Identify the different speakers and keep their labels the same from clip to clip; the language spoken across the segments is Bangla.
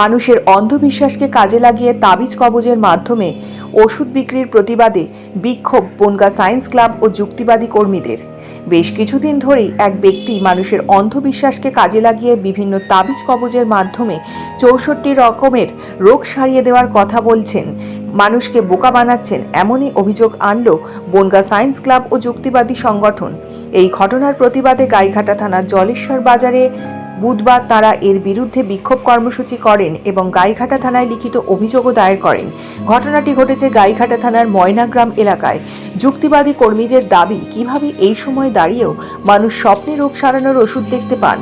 Speaker 1: মানুষের অন্ধবিশ্বাসকে কাজে লাগিয়ে তাবিজ কবজের মাধ্যমে ওষুধ বিক্রির প্রতিবাদে বিক্ষোভ বনগা সায়েন্স ক্লাব ও যুক্তিবাদী কর্মীদের। বেশ কিছুদিন ধরেই এক ব্যক্তি মানুষের অন্ধবিশ্বাসকে কাজে লাগিয়ে বিভিন্ন তাবিজ কবজের মাধ্যমে চৌষট্টি রকমের রোগ সারিয়ে দেওয়ার কথা বলছেন। মানুষকে বোকা বানাচ্ছেন এমনই অভিযোগ আনল বনগা সায়েন্স ক্লাব ও যুক্তিবাদী সংগঠন। এই ঘটনার প্রতিবাদে গাইঘাটা থানার জলেশ্বর বাজারে বুধবার তারা এর বিরুদ্ধে বিক্ষোভ কর্মসূচি করেন এবং গাইঘাটা থানায় লিখিত অভিযোগও দায়ের করেন। ঘটনাটি ঘটেছে গাইঘাটা থানার ময়নাগ্রাম এলাকায়। যুক্তিবাদী কর্মীদের দাবি, কীভাবে এই সময় দাঁড়িয়েও মানুষ স্বপ্নে রোগ সারানোর ওষুধ দেখতে পান?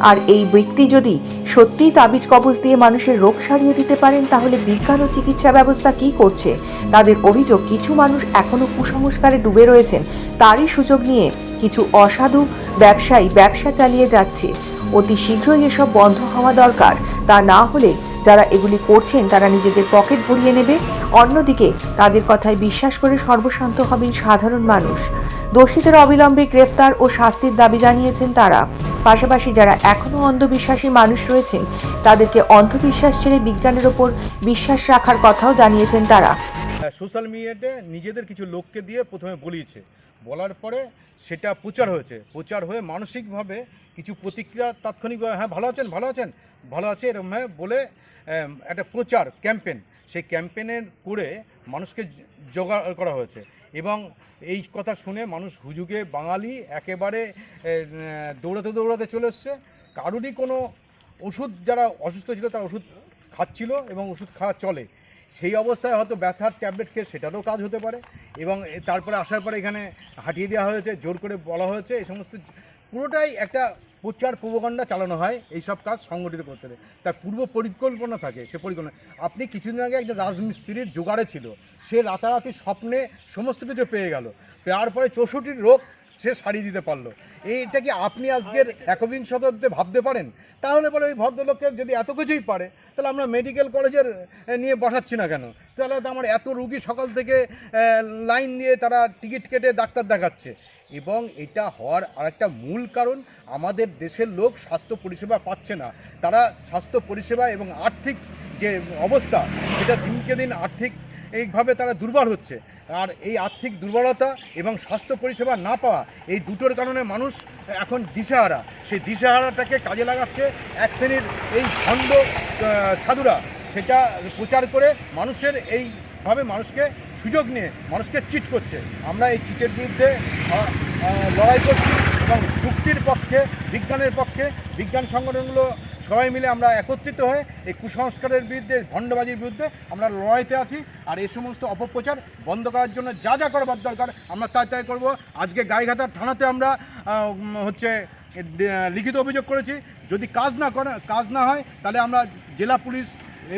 Speaker 1: আর এই ব্যক্তি যদি সত্যিই তাবিজ কবজ দিয়ে মানুষের রোগ সারিয়ে দিতে পারেন, তাহলে বিজ্ঞান ও চিকিৎসা ব্যবস্থা কি করছে? তাদের অভিযোগ, কিছু মানুষ এখনও কুসংস্কারে ডুবে রয়েছেন। তারই সুযোগ নিয়ে কিছু অসাধু ব্যবসায়ী ব্যবসা চালিয়ে যাচ্ছে। অতি শীঘ্রই এসব বন্ধ হওয়া দরকার। তা না হলে যারা এগুলি করছেন, তারা নিজেদের পকেট ভরিয়ে নেবে। অন্যদিকে তাদের কথায় বিশ্বাস করে সর্বশান্ত হবেন সাধারণ মানুষ। দোষীদের অবিলম্বে গ্রেফতার ও শাস্তির দাবি জানিয়েছেন তারা। পাশাপাশি যারা এখনও অন্ধবিশ্বাসী মানুষ রয়েছেন, তাদেরকে অন্ধবিশ্বাস ছেড়ে বিজ্ঞানের ওপর বিশ্বাস রাখার কথাও জানিয়েছেন তারা।
Speaker 2: সোশ্যাল মিডিয়াতে নিজেদের কিছু লোককে দিয়ে প্রথমে বলিয়েছে। বলার পরে সেটা প্রচার হয়েছে। প্রচার হয়ে মানসিকভাবে কিছু প্রতিক্রিয়া তাৎক্ষণিক হ্যাঁ ভালো আছেন ভালো আছেন, ভালো আছে, এরকম হ্যাঁ বলে একটা প্রচার ক্যাম্পেন সেই ক্যাম্পেনের করে মানুষকে জোগাড় করা হয়েছে। এবং এই কথা শুনে মানুষ হুজুগে বাঙালি একেবারে দৌড়াতে দৌড়াতে চলে এসছে। কারোরই কোনো ওষুধ যারা অসুস্থ ছিল তারা ওষুধ খাচ্ছিল এবং ওষুধ খাওয়া চলে। সেই অবস্থায় হয়তো ব্যথার ট্যাবলেট খেয়ে সেটারও কাজ হতে পারে এবং তারপরে আসার পরে এখানে হাঁটিয়ে দেওয়া হয়েছে, জোর করে বলা হয়েছে, এই সমস্ত পুরোটাই একটা প্রচার প্রবকাণ্ডা চালানো হয় এই সব কাজ সংগঠিত করতে তার পূর্ব পরিকল্পনা থাকে সে পরিকল্পনা। আপনি কিছুদিন আগে একজন রাজমিস্ত্রির জোগাড়ে ছিল, সে রাতারাতি স্বপ্নে সমস্ত কিছু পেয়ে গেল। পাওয়ার পরে চৌষট্টির রোগ সে সারিয়ে দিতে পারল। এইটা কি আপনি আজকের একবিংশ শতাব্দীতে ভাবতে পারেন? তাহলে পরে ওই ভদ্রলোককে যদি এত কিছুই পারে, তাহলে আমরা মেডিকেল কলেজের নিয়ে বসাচ্ছি না কেন? তাহলে তো আমার এত রুগী সকাল থেকে লাইন দিয়ে তারা টিকিট কেটে ডাক্তার দেখাচ্ছে। এবং এটা হওয়ার আরেকটা মূল কারণ, আমাদের দেশের লোক স্বাস্থ্য পরিষেবা পাচ্ছে না। তারা স্বাস্থ্য পরিষেবা এবং আর্থিক যে অবস্থা, সেটা দিনকে দিন আর্থিক এইভাবে তারা দুর্বল হচ্ছে। আর এই আর্থিক দুর্বলতা এবং স্বাস্থ্য পরিষেবা না পাওয়া এই দুটোর কারণে মানুষ এখন দিশাহারা। সেই দিশাহারাটাকে কাজে লাগাচ্ছে এক শ্রেণির এই খণ্ড সাধুরা। সেটা প্রচার করে মানুষের এইভাবে মানুষকে সুযোগ নিয়ে মানুষকে চিট করছে। আমরা এই চিটের বিরুদ্ধে লড়াই করছি এবং যুক্তির পক্ষে, বিজ্ঞানের পক্ষে, বিজ্ঞান সংগঠনগুলো সবাই মিলে আমরা একত্রিত হয়ে এই কুসংস্কারের বিরুদ্ধে, ভণ্ডবাজির বিরুদ্ধে আমরা লড়াইতে আছি আর এই সমস্ত অপপ্রচার বন্ধ করার জন্য যা যা করবার দরকার আমরা তাই তাই করব। আজকে গাইঘাটা থানাতে আমরা হচ্ছে লিখিত অভিযোগ করেছি। যদি কাজ না করে, কাজ না হয়, তাহলে আমরা জেলা পুলিশ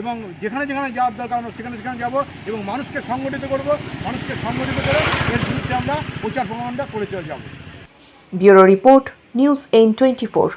Speaker 2: এবং যেখানে যেখানে যাওয়ার দরকার আমরা সেখানে সেখানে যাব এবং মানুষকে সংগঠিত করব। মানুষকে সংগঠিত করে এর বিরুদ্ধে আমরা প্রচার প্রমাণটা করে চলে যাব।
Speaker 1: ব্যুরো রিপোর্ট, নিউজ এইন টোয়েন্টি ফোর।